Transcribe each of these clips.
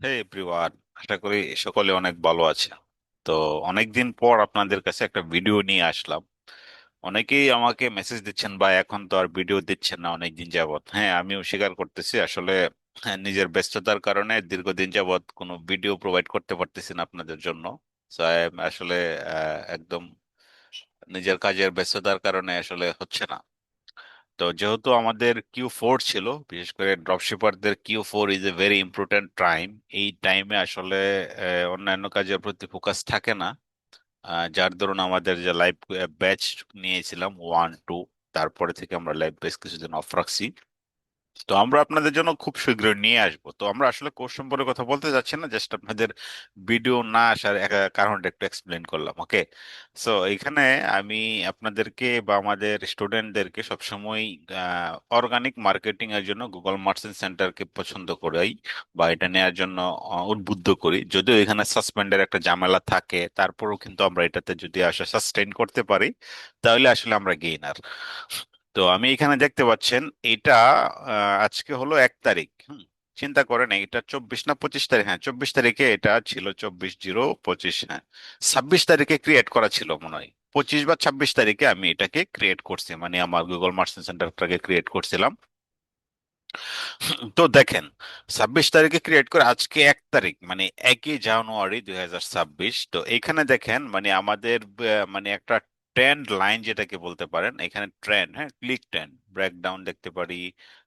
হে everyone আশা করি সকলে অনেক ভালো আছে। তো অনেকদিন পর আপনাদের কাছে একটা ভিডিও নিয়ে আসলাম। অনেকেই আমাকে মেসেজ দিচ্ছেন বা এখন তো আর ভিডিও দিচ্ছেন না অনেকদিন যাবত হ্যাঁ আমিও স্বীকার করতেছি। আসলে হ্যাঁ, নিজের ব্যস্ততার কারণে দীর্ঘদিন যাবৎ কোনো ভিডিও প্রোভাইড করতে পারতেছি না আপনাদের জন্য। আসলে একদম নিজের কাজের ব্যস্ততার কারণে আসলে হচ্ছে না। তো যেহেতু আমাদের কিউ ফোর ছিল, বিশেষ করে ড্রপশিপারদের Q four is a very important time এই টাইমে আসলে অন্যান্য কাজের প্রতি ফোকাস থাকে না। যার দরুন আমাদের যে লাইভ ব্যাচ নিয়েছিলাম ওয়ান টু তারপরে থেকে আমরা লাইভ ব্যাচ কিছুদিন অফ রাখছি। তো আমরা আপনাদের জন্য খুব শীঘ্রই নিয়ে আসব। তো আমরা আসলে কোর্স সম্পর্কে কথা বলতে যাচ্ছি না জাস্ট আপনাদের ভিডিও না আসার কারণটা একটু এক্সপ্লেন করলাম ওকে সো এখানে আমি আপনাদেরকে বা আমাদের স্টুডেন্টদেরকে সবসময় অর্গানিক মার্কেটিং এর জন্য গুগল মার্চেন্ট সেন্টারকে পছন্দ করাই বা এটা নেওয়ার জন্য উদ্বুদ্ধ করি। যদিও এখানে সাসপেন্ডের একটা ঝামেলা থাকে, তারপরেও কিন্তু আমরা এটাতে যদি আসলে সাস্টেইন করতে পারি, তাহলে আসলে আমরা গেইনার তো আমি এখানে দেখতে পাচ্ছেন, এটা আজকে হলো এক তারিখ, হুম, চিন্তা করেন, এটা চব্বিশ না পঁচিশ তারিখ হ্যাঁ চব্বিশ তারিখে এটা ছিল চব্বিশ জিরো পঁচিশ হ্যাঁ ছাব্বিশ তারিখে ক্রিয়েট করা ছিল মনে হয়, পঁচিশ বা ছাব্বিশ তারিখে আমি এটাকে ক্রিয়েট করছি মানে আমার গুগল মার্চেন্ট সেন্টারটাকে ক্রিয়েট করছিলাম। তো দেখেন, ছাব্বিশ তারিখে ক্রিয়েট করে আজকে এক তারিখ মানে একই জানুয়ারি দুই হাজার ছাব্বিশ, তো এখানে দেখেন মানে আমাদের মানে একটা ট্রেন্ড লাইন যেটাকে বলতে পারেন, এখানে ট্রেন্ড হ্যাঁ ক্লিক ট্রেন্ড ব্রেকডাউন দেখতে পারি,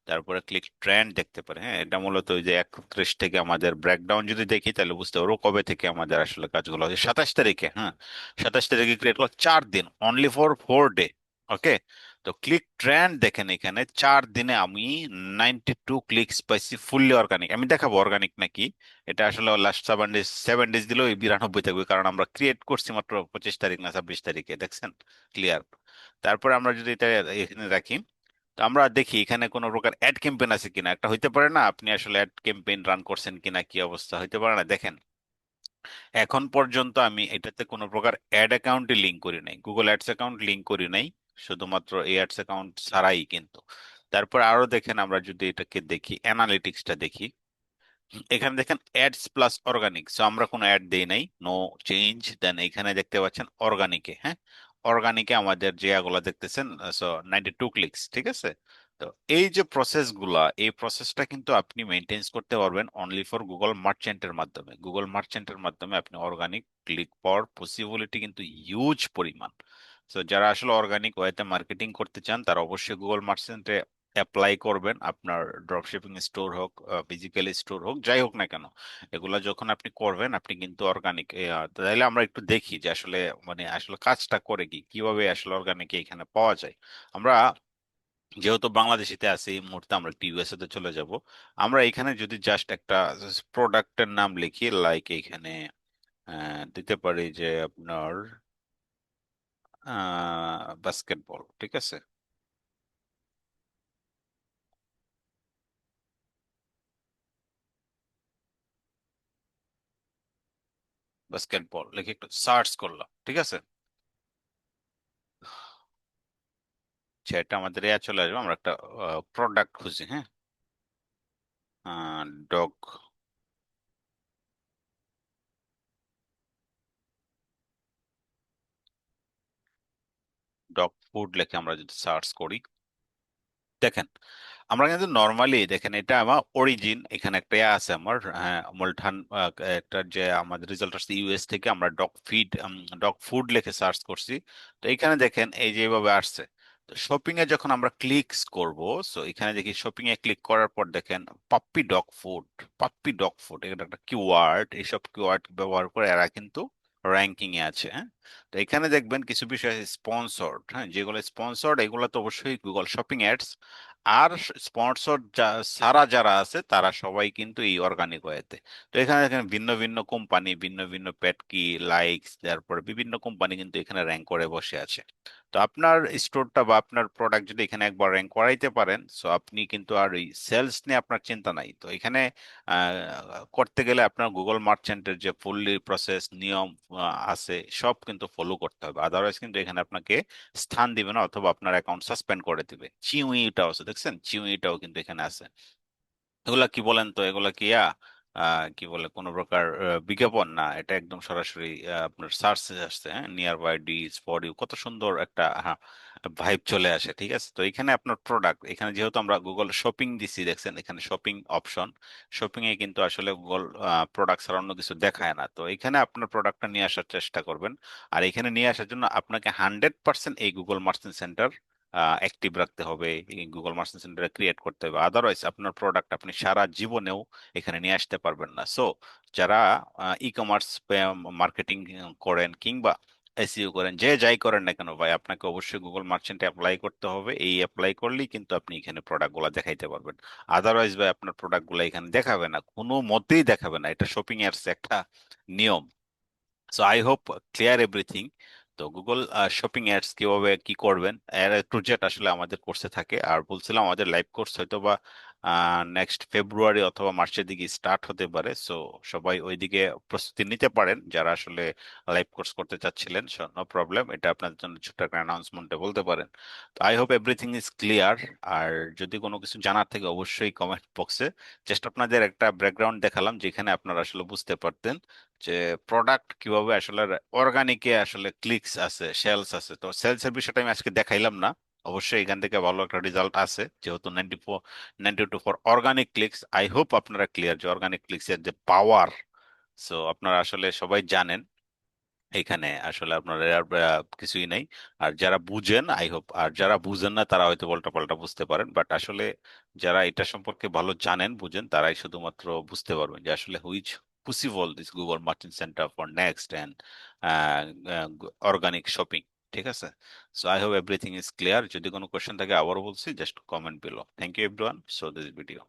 তারপরে ক্লিক ট্রেন্ড দেখতে পারি হ্যাঁ এটা মূলত ওই যে একত্রিশ থেকে আমাদের ব্রেকডাউন যদি দেখি তাহলে বুঝতে পারব কবে থেকে আমাদের আসলে কাজগুলো হয় সাতাশ তারিখে হ্যাঁ সাতাশ তারিখে ক্রিয়েট করল চার দিন only for four day okay তো ক্লিক ট্রেন্ড দেখেন এখানে চার দিনে আমি নাইনটি টু ক্লিকস পাইছি ফুললি অর্গানিক আমি দেখাবো অর্গানিক নাকি? এটা আসলে last seven days seven days দিলেও বিরানব্বই থাকবে, কারণ আমরা ক্রিয়েট করছি মাত্র পঁচিশ তারিখ না, ছাব্বিশ তারিখে, দেখছেন? ক্লিয়ার তারপরে আমরা যদি এটা এখানে রাখি, তো আমরা দেখি এখানে কোনো প্রকার অ্যাড ক্যাম্পেইন আছে কিনা? একটা হইতে পারে না, আপনি আসলে অ্যাড ক্যাম্পেইন রান করছেন কিনা, কি অবস্থা? হইতে পারে না। দেখেন, এখন পর্যন্ত আমি এটাতে কোনো প্রকার অ্যাড অ্যাকাউন্টে লিঙ্ক করি নাই গুগল অ্যাডস অ্যাকাউন্ট লিঙ্ক করি নাই। শুধুমাত্র এই অ্যাডস অ্যাকাউন্ট ছাড়াই কিন্তু। তারপর আরও দেখেন আমরা যদি এটাকে দেখি অ্যানালিটিক্সটা দেখি। এখানে দেখেন অ্যাডস প্লাস অর্গানিক সো আমরা কোনো অ্যাড দেই নাই নো চেঞ্জ দেন এখানে দেখতে পাচ্ছেন অর্গানিকে হ্যাঁ? অর্গানিকে আমাদের যে এগুলো দেখতেছেন সো নাইনটি টু ক্লিকস ঠিক আছে? তো এই যে প্রসেসগুলা, এই প্রসেসটা কিন্তু আপনি মেনটেন করতে পারবেন অনলি ফর গুগল মার্চেন্টের মাধ্যমে। গুগল মার্চেন্টের মাধ্যমে আপনি অর্গানিক ক্লিক পাওয়ার পসিবিলিটি কিন্তু হিউজ পরিমাণ। তো যারা আসলে অর্গানিক ওয়েতে মার্কেটিং করতে চান, তারা অবশ্যই গুগল মার্চেন্টে অ্যাপ্লাই করবেন। আপনার ড্রপশিপিং স্টোর হোক ফিজিক্যাল স্টোর হোক, যাই হোক না কেন, এগুলা যখন আপনি করবেন, আপনি কিন্তু অর্গানিক তাহলে আমরা একটু দেখি যে আসলে মানে আসলে কাজটা করে কি, কীভাবে আসলে অর্গানিক এখানে পাওয়া যায়। আমরা যেহেতু বাংলাদেশিতে আছি, এই মুহূর্তে আমরা একটু ইউএসএ তে চলে যাব। আমরা এখানে যদি জাস্ট একটা প্রোডাক্টের নাম লিখি লাইক এখানে দিতে পারি যে আপনার বাস্কেটবল ঠিক আছে? বাস্কেটবল লিখে একটু সার্চ করলাম, ঠিক আছে? সেটা আমাদের এ চলে আসবে, আমরা একটা প্রোডাক্ট খুঁজি হ্যাঁ? ডগ ডগ ফুড লেখে আমরা যদি সার্চ করি। দেখেন, আমরা কিন্তু নর্মালি দেখেন, এটা আমার অরিজিন এখানে একটা আছে আমার হ্যাঁ মলঠান একটা যে আমাদের রেজাল্ট আসছে ইউএস থেকে আমরা ডগ ফিড ডগ ফুড লেখে সার্চ করছি। তো এখানে দেখেন, এই যে এইভাবে আসছে। তো শপিং এ যখন আমরা ক্লিকস করব সো এখানে দেখি শপিং এ ক্লিক করার পর দেখেন puppy dog food puppy dog food এটা একটা কিওয়ার্ড এইসব কিওয়ার্ড ব্যবহার করে এরা কিন্তু র্যাঙ্কিং এ আছে হ্যাঁ। তো এখানে দেখবেন কিছু বিষয় স্পন্সর্ড হ্যাঁ? যেগুলো স্পন্সর্ড এগুলো তো অবশ্যই গুগল শপিং অ্যাডস আর স্পন্সর সারা যারা আছে, তারা সবাই কিন্তু এই অর্গানিক ওয়েতে তো। এখানে দেখেন ভিন্ন ভিন্ন কোম্পানি ভিন্ন ভিন্ন পেটকি লাইকস তারপরে বিভিন্ন কোম্পানি কিন্তু এখানে র্যাঙ্ক করে বসে আছে। তো আপনার স্টোরটা বা আপনার প্রোডাক্ট যদি এখানে একবার র্যাঙ্ক করাইতে পারেন সো আপনি কিন্তু আর ওই সেলস নিয়ে আপনার চিন্তা নাই। তো এখানে করতে গেলে আপনার গুগল মার্চেন্টের যে ফুললি প্রসেস নিয়ম আছে, সব কিন্তু ফলো করতে হবে। আদারওয়াইজ কিন্তু এখানে আপনাকে স্থান দিবে না অথবা আপনার অ্যাকাউন্ট সাসপেন্ড করে দিবে। চিউইটাও আছে, দেখছেন? চিউইটাও কিন্তু এখানে আছে। এগুলা কি বলেন তো? এগুলা কি ইয়া কি বলে? কোনো প্রকার বিজ্ঞাপন? না, এটা একদম সরাসরি আপনার সার্চে আসছে হ্যাঁ? Nearby D for you কত সুন্দর একটা ভাইব চলে আসে, ঠিক আছে? তো এখানে আপনার প্রোডাক্ট এখানে যেহেতু আমরা গুগল শপিং দিছি, দেখছেন? এখানে শপিং অপশন শপিং এ কিন্তু আসলে গুগল প্রোডাক্ট ছাড়া অন্য কিছু দেখায় না। তো এখানে আপনার প্রোডাক্টটা নিয়ে আসার চেষ্টা করবেন। আর এখানে নিয়ে আসার জন্য আপনাকে হান্ড্রেড পার্সেন্ট এই গুগল মার্চেন্ট সেন্টার অ্যাক্টিভ রাখতে হবে। গুগল মার্চেন্ট সেন্টার ক্রিয়েট করতে হবে। আদারওয়াইজ আপনার প্রোডাক্ট আপনি সারা জীবনেও এখানে নিয়ে আসতে পারবেন না। সো যারা ই কমার্স মার্কেটিং করেন কিংবা এসইও করেন, যে যাই করেন না কেন ভাই, আপনাকে অবশ্যই গুগল মার্চেন্টে অ্যাপ্লাই করতে হবে। এই অ্যাপ্লাই করলেই কিন্তু আপনি এখানে প্রোডাক্টগুলো দেখাইতে পারবেন। আদারওয়াইজ ভাই, আপনার প্রোডাক্টগুলো এখানে দেখাবে না, কোনো মতেই দেখাবে না। এটা শপিং অ্যাপস একটা নিয়ম। So I hope clear everything তো গুগল শপিং অ্যাডস কীভাবে কি করবেন? এর টু জেড আসলে আমাদের কোর্সে থাকে। আর বলছিলাম আমাদের লাইভ কোর্স হয়তো বা নেক্সট ফেব্রুয়ারি অথবা মার্চের দিকে স্টার্ট হতে পারে। সো সবাই ওইদিকে প্রস্তুতি নিতে পারেন। যারা আসলে লাইভ কোর্স করতে চাচ্ছিলেন নো প্রবলেম এটা আপনাদের জন্য ছোট্ট একটা অ্যানাউন্সমেন্টে বলতে পারেন। তো I hope everything is clear আর যদি কোনো কিছু জানার থেকে, অবশ্যই কমেন্ট বক্সে জাস্ট আপনাদের একটা ব্যাকগ্রাউন্ড দেখালাম, যেখানে আপনারা আসলে বুঝতে পারতেন যে প্রোডাক্ট কীভাবে আসলে অর্গানিকে আসলে ক্লিকস আছে সেলস আছে। তো সেলস এর বিষয়টা আমি আজকে দেখাইলাম না। অবশ্যই এখান থেকে ভালো একটা রেজাল্ট আছে। যেহেতু ninety four ninety two for organic clicks I hope আপনারা ক্লিয়ার যে অর্গানিক ক্লিকস এর যে পাওয়ার সো আপনারা আসলে সবাই জানেন। এখানে আসলে আপনার কিছুই নাই। আর যারা বুঝেন আই হোপ আর যারা বুঝেন না, তারা হয়তো পাল্টা পাল্টা বুঝতে পারেন। বাট আসলে যারা এটা সম্পর্কে ভালো জানেন, বুঝেন, তারাই শুধুমাত্র বুঝতে পারবেন যে আসলে which possible this Google merchant center for next and organic shopping ঠিক আছে? So I hope everything is clear যদি কোনো কোয়েশ্চেন থাকে, আবারও বলছি just comment below thank you everyone so this video